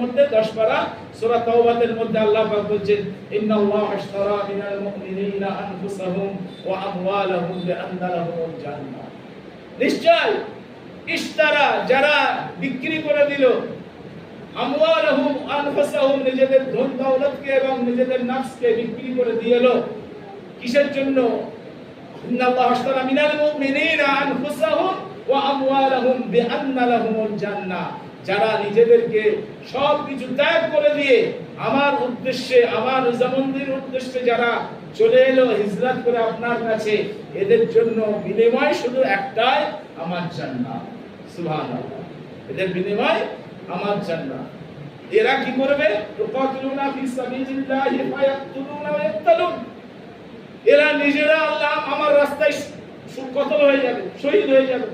মধ্যে 10 পারা সূরা তাওবাতের মধ্যে আল্লাহ পাক বলছেন, ইন্নাল্লাহ আশতারা মিনাল মুমিনিনা আনফুসাহুম ওয়া আমওয়ালাহুম বিআন্না লাহুমুল জান্নাহ। নিশ্চয়, ইশতারা যারা বিক্রি করে দিল, আমওয়ালাহুম আনফুসাহুম নিজেদের ধন দৌলতকে এবং নিজেদের নফসকে বিক্রি করে দিয়েলো কিসের জন্য? ইন্নাল্লাহ আশতারা মিনাল মুমিনিনা আনফুসাহুম ওয়া আমওয়ালাহুম বিআন্না লাহুমুল জান্নাহ। যারা নিজেদেরকে সব কিছু ত্যাগ করে দিয়ে আমার উদ্দেশ্যে, আমার জামন্দির উদ্দেশ্যে যারা চলে এলো, হিজরত করে আপনার কাছে, এদের জন্য বিনিময় শুধু একটাই, আমার জান্নাত। সুবহানাল্লাহ। এদের বিনিময় আমার জান্নাত। এরা কি করবে? তুকাতিলুনা ফি সাবিলিল্লাহি ফায়াকতুলুনা ওয়া ইয়াকতালুন। এরা নিজেরা আল্লাহ আমার রাস্তায় কতল হয়ে যাবে, শহীদ হয়ে যাবে।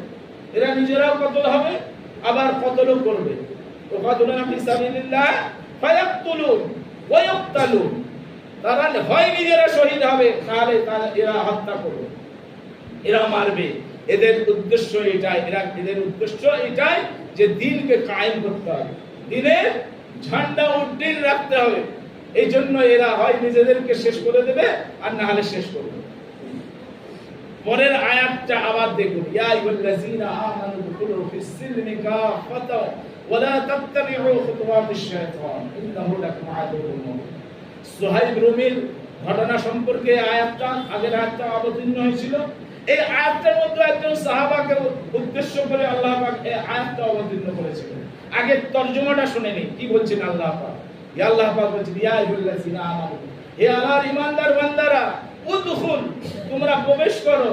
এরা নিজেরাও কতল হবে? আবার কতলও করবে তারা হয় নিজেরা শহীদ হবে, তাহলে তারা এরা হত্যা করবে। এরা মারবে। এদের উদ্দেশ্য এটাই, এরা এদের উদ্দেশ্য এটাই যে দিনকে কায়েম করতে হবে। দিনের ঝান্ডা উড্ডীন রাখতে হবে। এই জন্য এরা হয় নিজেদেরকে শেষ করে দেবে আর না হলে শেষ করবে। পরের আয়াতটা আবার দেখুন। ইয়া আইয়ুহাল্লাযীনা আমানু ফিস সিলমি কাফাতা ওয়া লা তাত্তাবিউ খুতুওয়াতিশ শাইতান ইন্নাহু লাকুম আদুউম মুবিন সুহাইব রুমির ঘটনা সম্পর্কে আয়াতটা আগের আয়াতটা অবতীর্ণ হয়েছিল। এই মধ্যে একজন সাহাবাকে উদ্দেশ্য করে আল্লাহ পাক এই আয়াতটা অবতীর্ণ করেছিলেন। আগে তর্জমাটা শুনেনি কি বলছেন আল্লাহ পাক? আল্লাহ পাক বলছেন, ইয়া হে আল্লাহর ঈমানদার বান্দারা, উদখুল, তোমরা প্রবেশ করো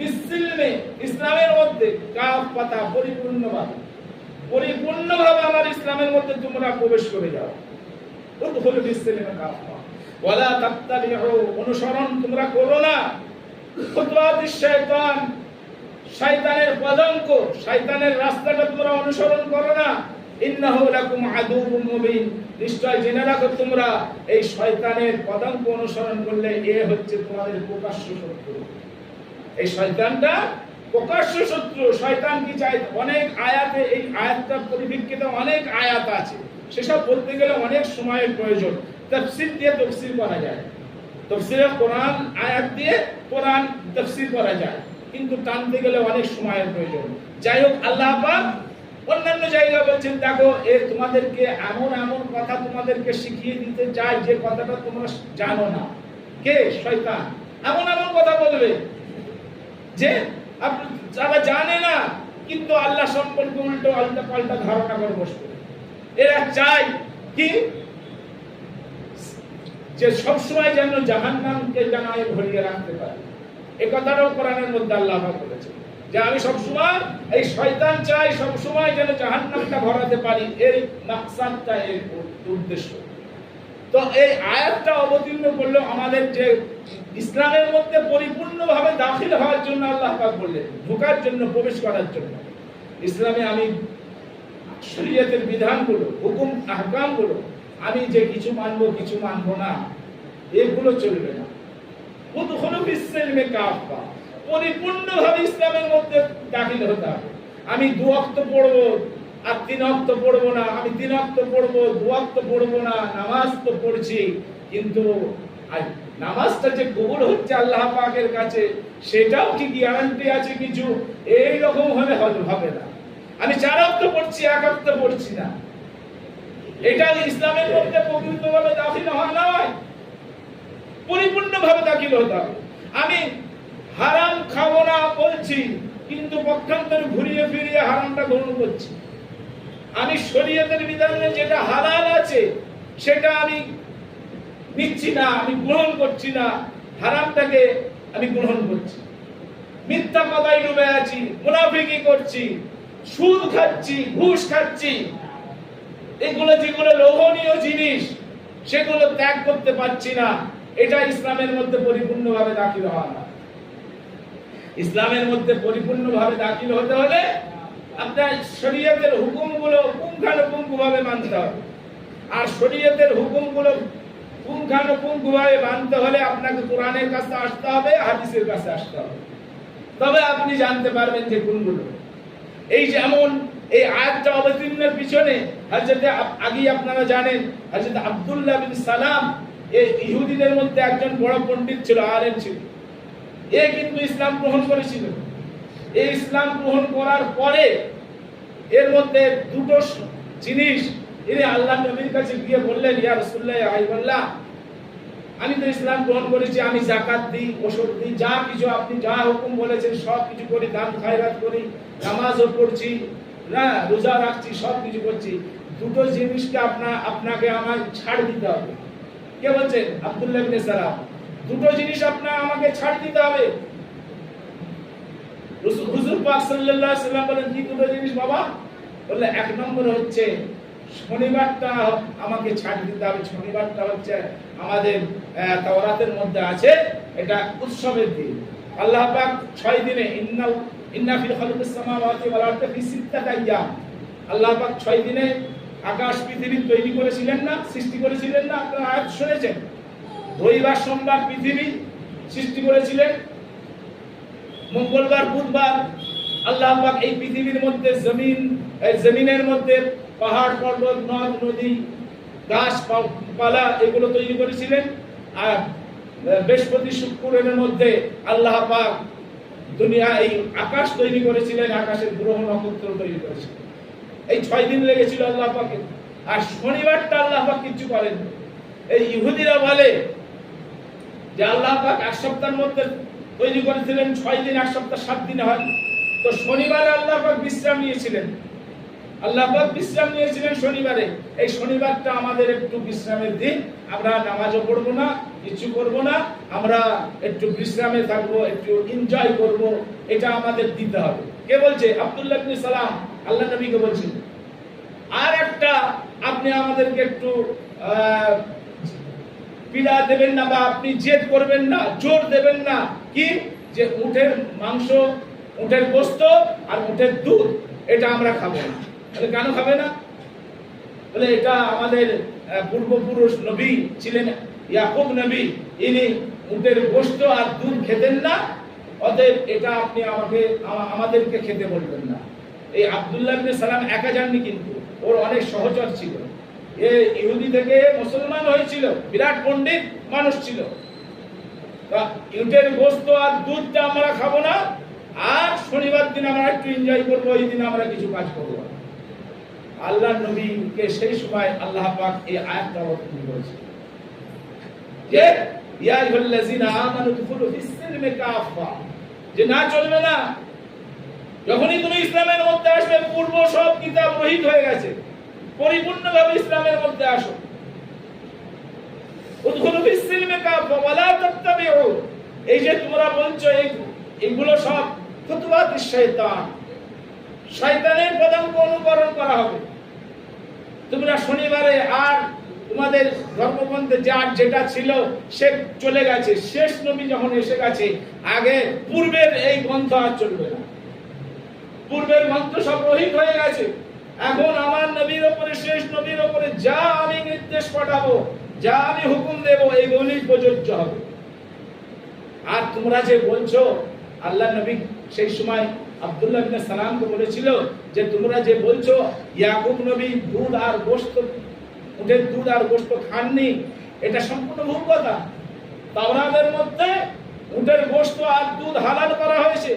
বিসিলমে ইসলামের মধ্যে কাফ পাতা পরিপূর্ণভাবে পরিপূর্ণভাবে আমার ইসলামের মধ্যে তোমরা প্রবেশ করে যাও। কাফা ওয়ালা তাত্তাবিউ, অনুসরণ তোমরা করো না। রাস্তাটা তোমরা অনুসরণ করো না। নিশ্চয় জেনে রাখো তোমরা, এই শয়তানের পদাঙ্ক অনুসরণ করলে এ হচ্ছে তোমাদের প্রকাশ্য শত্রু। এই শয়তানটা প্রকাশ্য শত্রু, শয়তান কি চায়? অনেক আয়াতে এই আয়াতটার পরিপ্রেক্ষিতে অনেক আয়াত আছে। সেসব বলতে গেলে অনেক সময়ের প্রয়োজন। তাফসীর দিয়ে তাফসীর করা যায়। তফসিরে কোরআন আয়াত দিয়ে কোরআন তফসির করা যায়। কিন্তু টানতে গেলে অনেক সময়ের প্রয়োজন। যাই হোক, আল্লাহ পাক অন্যান্য জায়গায় বলছেন, দেখো, এ তোমাদেরকে এমন এমন কথা তোমাদেরকে শিখিয়ে দিতে চাই যে কথাটা তোমরা জানো না। কে? শয়তান। এমন এমন কথা বলবে। যে যারা জানে না, কিন্তু আল্লাহ সম্পর্কে উল্টো আল্টা পাল্টা ধারণা করে বসবে। এরা চায় কি? যে সবসময় যেন জাহান্নামকে যেন আমি ভরিয়ে রাখতে পারি। এ কথাটাও কোরআনের মধ্যে আল্লাহ পাক বলেছেন যে আমি সবসময়, এই শয়তান চাই সবসময় যেন জাহান্নামটা ভরাতে পারি, এর মাকসাদটা, এর উদ্দেশ্য। তো এই আয়াতটা অবতীর্ণ করল আমাদের যে ইসলামের মধ্যে পরিপূর্ণভাবে দাখিল হওয়ার জন্য আল্লাহ পাক বললেন, ঢোকার জন্য, প্রবেশ করার জন্য। ইসলামে আমি শরীয়তের বিধানগুলো, হুকুম, আহকামগুলো, আমি যে কিছু মানবো কিছু মানবো না, এগুলো চলবে না। ফিস-সিলমি কাফা পরিপূর্ণভাবে ইসলামের মধ্যে দাখিল হতে হবে। আমি দু ওয়াক্ত পড়ব, আর তিন অক্ত পড়ব না, আমি তিন অক্ত পড়ব, দু ওয়াক্ত পড়ব না, নামাজ তো পড়ছি, কিন্তু নামাজটা যে কবুল হচ্ছে আল্লাহ পাকের কাছে, সেটাও কি গ্যারান্টি আছে কিছু। এই রকম হলে হবে- না। আমি চার ওয়াক্ত পড়ছি, এক ওয়াক্ত পড়ছি না। এটা ইসলামের মধ্যে প্রকৃতভাবে দাখিল হওয়া নয় পরিপূর্ণভাবে দাখিল হতে হবে। আমি হারাম খাব না বলছি, কিন্তু পক্ষান্তরে ঘুরিয়ে ফিরিয়ে হারামটা গ্রহণ করছি। আমি শরীয়তের বিধানে যেটা হালাল আছে, সেটা আমি নিচ্ছি না, আমি গ্রহণ করছি না। হারামটাকে আমি গ্রহণ করছি। মিথ্যা কথায় ডুবে আছি মুনাফিকি করছি, সুদ খাচ্ছি, ঘুষ খাচ্ছি। এগুলো যেগুলো লোভনীয় জিনিস, সেগুলো ত্যাগ করতে পারছি না। এটা ইসলামের মধ্যে পরিপূর্ণভাবে দাখিল হওয়া না ইসলামের মধ্যে পরিপূর্ণভাবে দাখিল হতে হলে আপনার শরীয়তের হুকুমগুলো পুঙ্খানুপুঙ্খভাবে মানতে হবে। আর শরীয়তের হুকুমগুলো পুঙ্খানুপুঙ্খভাবে মানতে হলে আপনাকে কোরআনের কাছে আসতে হবে, হাদিসের কাছে আসতে হবে। তবে আপনি জানতে পারবেন যে কোনগুলো। এই যেমন এই আয়াতটা অবতীর্ণের পিছনে হযরত আগেই আপনারা জানেন, হযরত আব্দুল্লাহ বিন সালাম, এই ইহুদিদের মধ্যে একজন বড় পণ্ডিত ছিল, আলেম ছিল। এ কিন্তু ইসলাম গ্রহণ করেছিল। এই ইসলাম গ্রহণ করার পরে এর মধ্যে দুটো জিনিস ইনি আল্লাহ নবীর কাছে গিয়ে বললেন, ইয়া রাসূলুল্লাহ আইবাল্লাহ আমি তো ইসলাম গ্রহণ করেছি, আমি জাকাত দিই, ওষুধ দিই, যা কিছু আপনি যা হুকুম বলেছেন, সব কিছু করি, দান, খায়রাত করি, নামাজও পড়ছি, না, রোজা রাখছি, সব কিছু করছি। দুটো জিনিসকে আপনা, আপনাকে আমার ছাড় দিতে হবে। কে বলছেন আব্দুল্লাহ সালাম। দুটো জিনিস আপনার আমাকে ছাড় দিতে হবে। হুজুর পাক সাল্লাল্লাহু সাল্লাম বলেন, কি দুটো জিনিস বাবা? বললে, এক নম্বর হচ্ছে, শনিবারটা আমাকে ছাড় দিতে হবে। শনিবারটা হচ্ছে আমাদের তাওরাতের মধ্যে আছে, এটা উৎসবের দিন। আল্লাহ পাক ছয় দিনে ইন্না ইন্না ফি খালকিস সামাওয়াতি ওয়াল আরদি ফি সিত্তাতি আইয়াম। আল্লাহ পাক ছয় দিনে আকাশ পৃথিবী তৈরি করেছিলেন না, সৃষ্টি করেছিলেন না, আপনারা আয়াত শুনেছেন? রবিবার সোমবার পৃথিবী সৃষ্টি করেছিলেন। মঙ্গলবার, বুধবার, আল্লাহ পাক এই পৃথিবীর মধ্যে জমিন জমিনের মধ্যে পাহাড়, পর্বত, নদ, নদী, গাছ পালা এগুলো তৈরি করেছিলেন। আর বৃহস্পতি শুক্রের মধ্যে আল্লাহ পাক দুনিয়া, এই আকাশ তৈরি করেছিলেন, আকাশের গ্রহ নক্ষত্র তৈরি করেছিলেন। এই ছয় দিন লেগেছিল আল্লাহ পাকে। আর শনিবারটা আল্লাহ পাক কিছু করেন এই ইহুদিরা বলে যে আল্লাহ পাক এক সপ্তাহের মধ্যে তৈরি করেছিলেন, ছয় দিন, এক সপ্তাহ, সাত দিন হয়। তো শনিবার আল্লাহ পাক বিশ্রাম নিয়েছিলেন। আল্লাহ বিশ্রাম নিয়েছিলেন শনিবারে। এই শনিবারটা আমাদের একটু বিশ্রামের দিন। আমরা নামাজও পড়ব না, কিছু করব না। আমরা একটু বিশ্রামে থাকব, একটু এনজয় করব, এটা আমাদের দিতে হবে। কে বলছে? আব্দুল্লাহ সালাম। আল্লাহ নবীকে বলছেন আর একটা আপনি আমাদেরকে একটু পীড়া দেবেন না বা আপনি জেদ করবেন না, জোর দেবেন না। কি? যে উটের মাংস উটের গোস্ত আর উটের দুধ, এটা আমরা খাব না। তাহলে কেন খাবে না? বলে এটা আমাদের পূর্বপুরুষ নবী ছিলেন ইয়াকুব নবী। ইনি উটের গোস্ত আর দুধ খেতেন না, অতএব এটা আপনি আমাকে আমাদেরকে খেতে বলবেন না। এই আব্দুল্লাহ সালাম একা যাননি কিন্তু, ওর অনেক সহচর ছিল। এ ইহুদি থেকে মুসলমান হয়েছিল, বিরাট পণ্ডিত মানুষ ছিল। ইউটের গোস্ত আর দুধটা আমরা খাব না, আর শনিবার দিন আমরা একটু এনজয় করব ওই দিন আমরা কিছু কাজ করব না। আল্লাহ নবীকে সেই সময় আল্লাহ পাক এই আয়াতটা অবতীর্ণ করেছে যে, ইয়া আইয়ুহাল্লাযিনা আমানু দুখুলু ফিস-সিলমি কাফা যে না চলবে না। যখনই তুমি ইসলামের মধ্যে আসবে, পূর্ব সব কিতাব রহিত হয়ে গেছে। পরিপূর্ণভাবে ইসলামের মধ্যে আসো। উদখুলু ফিস-সিলমি কাফা ওয়া লা তাত্তাবিউ। এই যে তোমরা বলছো এই এগুলো সব খুতুবাত শয়তান শয়তানের পদাঙ্ক অনুকরণ করা হবে। তোমরা শনিবারে আর তোমাদের ধর্মপন্থে যা যেটা ছিল, সে চলে গেছে। শেষ নবী যখন এসে গেছে, আগে পূর্বের এই গ্রন্থ আর চলবে না। পূর্বের গ্রন্থ সব রহিত হয়ে গেছে। এখন আমার নবীর ওপরে, শেষ নবীর ওপরে যা আমি নির্দেশ পাঠাবো, যা আমি হুকুম দেব, এইগুলি প্রযোজ্য হবে। আর তোমরা যে বলছো, আল্লাহ নবী সেই সময় আব্দুল্লাহ বিন সালামকে বলেছিল যে, তোমরা যে বলছো, ইয়াকুব নবী দুধ আর গোশত উটের দুধ আর গোশত খাননি, এটা সম্পূর্ণ ভুল কথা। তাওরাতের মধ্যে উটের গোশত আর দুধ হালাল করা হয়েছে।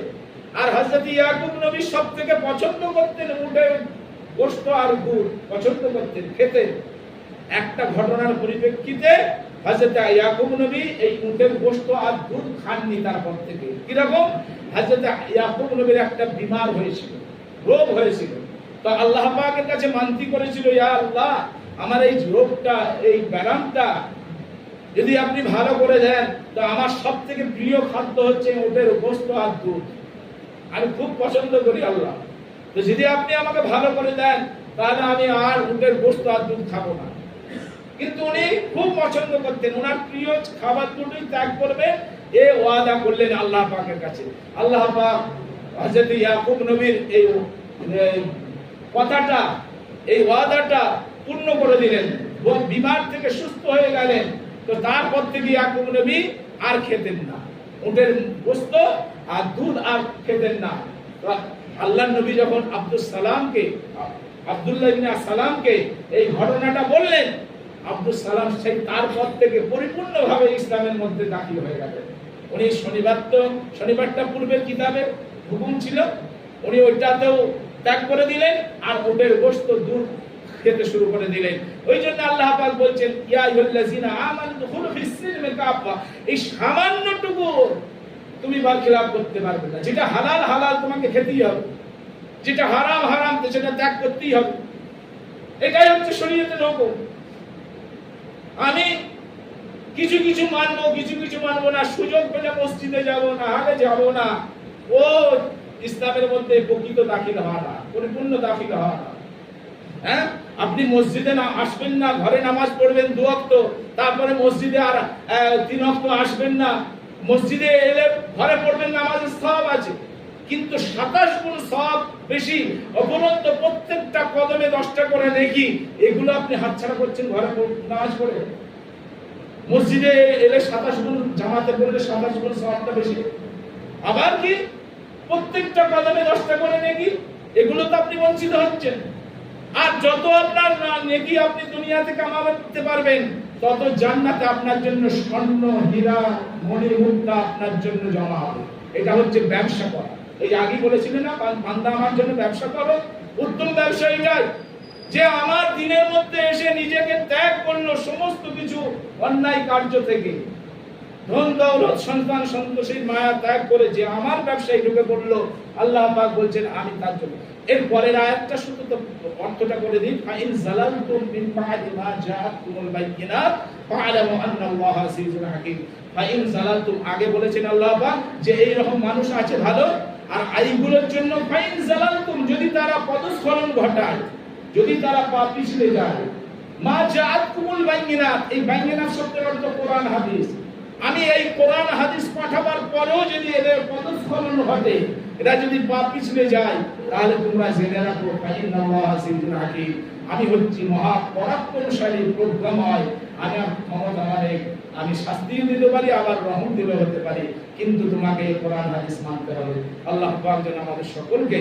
আর হযরত ইয়াকুব নবী সব থেকে পছন্দ করতেন উটের গোশত আর দুধ, পছন্দ করতেন, খেতেন। একটা ঘটনার পরিপ্রেক্ষিতে হযরত ইয়াকুব নবী এই উটের গোশত আর দুধ খাননি তারপর থেকে। কীরকম? হযরত ইয়াকুব নবীর একটা বিমার হয়েছিল, রোগ হয়েছিল। তো আল্লাহ পাকের কাছে মানতি করেছিল, ইয়া আল্লাহ, আমার এই রোগটা, এই ব্যারামটা যদি আপনি ভালো করে দেন, তো আমার সব থেকে প্রিয় খাদ্য হচ্ছে উটের গোস্ত আর দুধ। আমি খুব পছন্দ করি আল্লাহ। তো যদি আপনি আমাকে ভালো করে দেন, তাহলে আমি আর উটের গোস্ত আর দুধ খাব না। কিন্তু উনি খুব পছন্দ করতেন। ওনার প্রিয় খাবার দুটোই ত্যাগ করবে, এ ওয়াদা করলেন আল্লাহ পাকের কাছে। আল্লাহ পাক হযরত ইয়াকুব নবীর এই কথাটা, এই ওয়াদাটা পূর্ণ করে দিলেন। বিমার থেকে সুস্থ হয়ে গেলেন। তো তারপর থেকে ইয়াকুব নবী আর খেতেন না। উটের গোস্ত আর দুধ আর খেতেন না। আল্লাহ নবী যখন আব্দুল সালামকে, আব্দুল্লাহ সালামকে এই ঘটনাটা বললেন আব্দুল সালাম সেই তারপর থেকে পরিপূর্ণভাবে ইসলামের মধ্যে দাখিল হয়ে গেলেন উনি শনিবার তো, শনিবারটা পূর্বের কিতাবে হুকুম ছিল, উনি ওইটাতেও ত্যাগ করে দিলেন আর ওটের গোস্ত দূর খেতে শুরু করে দিলেন। ওই জন্য আল্লাহ পাক বলছেন, ইয়া আইয়ুহাল্লাযিনা আমানু দুখুলু ফিস কাফা এই সামান্যটুকু তুমি বার খিলাফ করতে পারবে না। যেটা হালাল হালাল তোমাকে খেতেই হবে। যেটা হারাম হারাম, সেটা ত্যাগ করতেই হবে। এটাই হচ্ছে শরীয়তের হুকুম। আমি কিছু কিছু মানবো, কিছু কিছু মানবো না, সুযোগ পেলে মসজিদে যাব না, হালে যাব না। ও ইসলামের মধ্যে প্রকৃত দাখিল হওয়া না, পরিপূর্ণ দাখিল হওয়া না। হ্যাঁ? আপনি মসজিদে না আসবেন না, ঘরে নামাজ পড়বেন দু ওয়াক্ত তারপরে মসজিদে আর তিন অক্ত আসবেন না। মসজিদে এলে ঘরে পড়বেন, নামাজের সব আছে। কিন্তু সাতাশ গুণ সব বেশি অপরন্ত প্রত্যেকটা কদমে দশটা করে নেকি এগুলো আপনি হাতছাড়া করছেন, ঘরে নামাজ পড়ে মসজিদে এলে সাতাশ গুণ জামাতে পড়লে সাতাশ গুণ সবটা বেশি। আবার কি? প্রত্যেকটা কদমে দশটা করে নেকি এগুলো তো আপনি বঞ্চিত হচ্ছেন। আর যত আপনার নেকি আপনি দুনিয়াতে কামাতে পারবেন, তত জান্নাতে আপনার জন্য স্বর্ণ, হীরা মণি মুক্তা আপনার জন্য জমা হবে। এটা হচ্ছে ব্যবসা করা। এই আগে বলেছিলেন না, বান- বান্দা আমার জন্য ব্যবসা করো, উত্তম ব্যবসা এটাই যে আমার দিনের মধ্যে এসে নিজেকে ত্যাগ করল সমস্ত কিছু অন্যায় কার্য থেকে। ধন, দৌলত, সন্তান সন্তোষীর মায়া ত্যাগ করে যে আমার ব্যবসায় ঢুকে পড়ল, আল্লাহ পাক বলছেন, আমি তার জন্য। এর পরের আয়াতটা শুধু তো অর্থটা করে দিন ফাইন জালালতুম মিন বাদি মা জাআতকুমুল বাইয়িনাত ফাআলামু আন্নাল্লাহা আজিজুল হাকীম। ফাইন জালালতুম, আগে বলেছেন আল্লাহ পাক যে এই রকম মানুষ আছে ভালো আর আইগুলোর জন্য ফাইন জালালতুম, যদি তারা পদস্খলন ঘটায়, যদি তারা পা পিছলে যায়। মা জাআতকুমুল বাইয়িনাত এই বাইয়িনাত শব্দের অর্থ কোরআন হাদিস। আমি এই কোরআন হাদিস পাঠাবার পরেও যদি এদের পদস্খলন ঘটে, এরা যদি পা পিছলে যায়, তাহলে তোমরা জেনে রাখো আমি হচ্ছি মহা পরাক্রমশালী, প্রজ্ঞাময়। আমি ক্ষমতা অনেক আমি শাস্তিও দিতে পারি, আবার রহম দিলে হতে পারি। কিন্তু তোমাকে কোরআন হাদিস মানতে হবে। আল্লাহ যেন আমাদের সকলকে